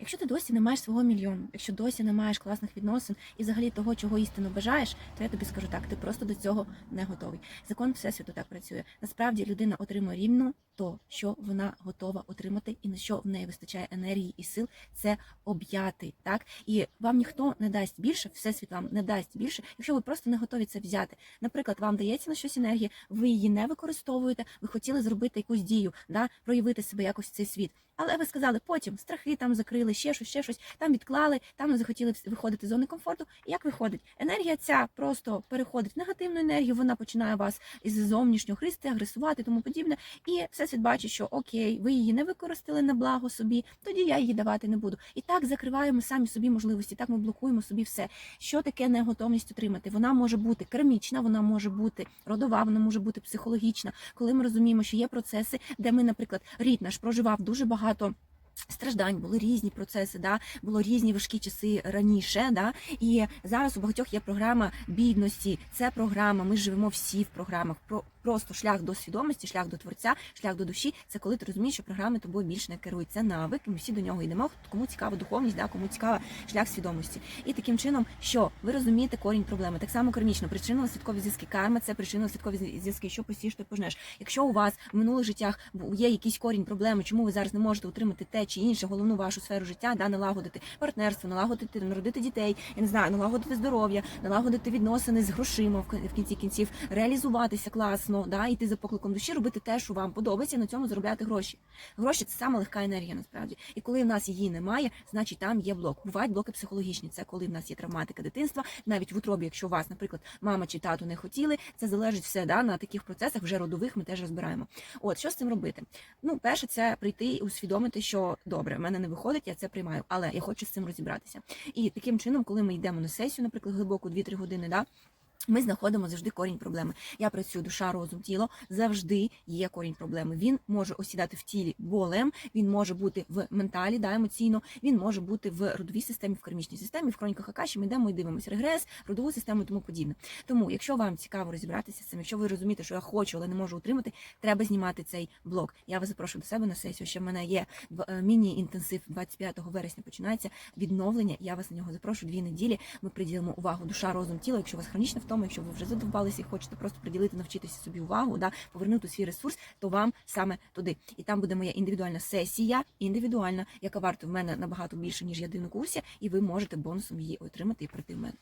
Якщо ти досі не маєш свого мільйону, якщо досі не маєш класних відносин і взагалі того, чого істинно бажаєш, то я тобі скажу так, ти просто до цього не готовий. Закон всесвіту так працює. Насправді людина отримує рівно то, що вона готова отримати, і на що в неї вистачає енергії і сил, це об'яти. Так і вам ніхто не дасть більше, всесвіт вам не дасть більше, якщо ви просто не готові це взяти. Наприклад, вам дається на щось енергія, ви її не використовуєте, ви хотіли зробити якусь дію, да, проявити себе якось в цей світ. Але ви сказали, потім страхи там закрили, ще щось, ще щось, там відклали, там не захотіли виходити з зони комфорту. І як виходить? Енергія ця просто переходить в негативну енергію, вона починає вас із зовнішнього христи, агресувати, тому подібне. І всесвіт бачить, що окей, ви її не використали на благо собі, тоді я її давати не буду. І так закриваємо самі собі можливості, так ми блокуємо собі все. Що таке неготовність отримати? Вона може бути кермічна, вона може бути родова, вона може бути психологічна. Коли ми розуміємо, що є процеси, де ми, наприклад, рід наш проживав дуже багато. Страждань були різні процеси, да було різні важкі часи раніше. Да і зараз у багатьох є програма бідності. Це програма. Ми живемо всі в програмах. Про просто шлях до свідомості, шлях до творця, шлях до душі. Це коли ти розумієш, що програми тобою більше не керують. Це навик. і Ми всі до нього йдемо. Кому цікава духовність, да кому цікава шлях свідомості. І таким чином, що ви розумієте корінь проблеми. Так само кармічно, причинно-наслідкові зв'язки. Карма це причинно-наслідкові зв'язки. Що посієш, то пожнеш. Якщо у вас в минулих життях є якийсь корінь проблеми, чому ви зараз не можете отримати те чи інше, головну вашу сферу життя, да, налагодити партнерство, налагодити, народити дітей, я не знаю, налагодити здоров'я, налагодити відносини з грошима в кінці кінців, реалізуватися класно, да, йти за покликом душі, робити те, що вам подобається, і на цьому заробляти гроші. Гроші це саме легка енергія, насправді. І коли в нас її немає, значить там є блок. Бувають блоки психологічні. Це коли в нас є травматика дитинства, навіть в утробі, якщо у вас, наприклад, мама чи тато не хотіли, це залежить все да, на таких процесах, вже родових ми теж розбираємо. От що з цим робити? Ну, перше, це прийти і усвідомити, що добре, в мене не виходить, я це приймаю, але я хочу з цим розібратися. І таким чином, коли ми йдемо на сесію, наприклад, глибоку 2-3 години, да. Ми знаходимо завжди корінь проблеми. Я працюю душа, розум, тіло. Завжди є корінь проблеми. Він може осідати в тілі болем, він може бути в менталі, да, емоційно, він може бути в родовій системі, в кармічній системі, в хроніках Акаші ми йдемо і дивимося регрес, родову систему і тому подібне. Тому, якщо вам цікаво розібратися з цим, якщо ви розумієте, що я хочу, але не можу утримати, треба знімати цей блок. Я вас запрошую до себе на сесію. Ще в мене є е, міні-інтенсив 25 вересня. Починається відновлення. Я вас на нього запрошую дві неділі. Ми приділимо увагу душа, розум, тіло. Якщо у вас хронічна втома, якщо ви вже задовбалися і хочете просто приділити, навчитися собі увагу, да, повернути свій ресурс, то вам саме туди. І там буде моя індивідуальна сесія, індивідуальна, яка варта в мене набагато більше, ніж я дивно курсі, і ви можете бонусом її отримати і прийти в мене.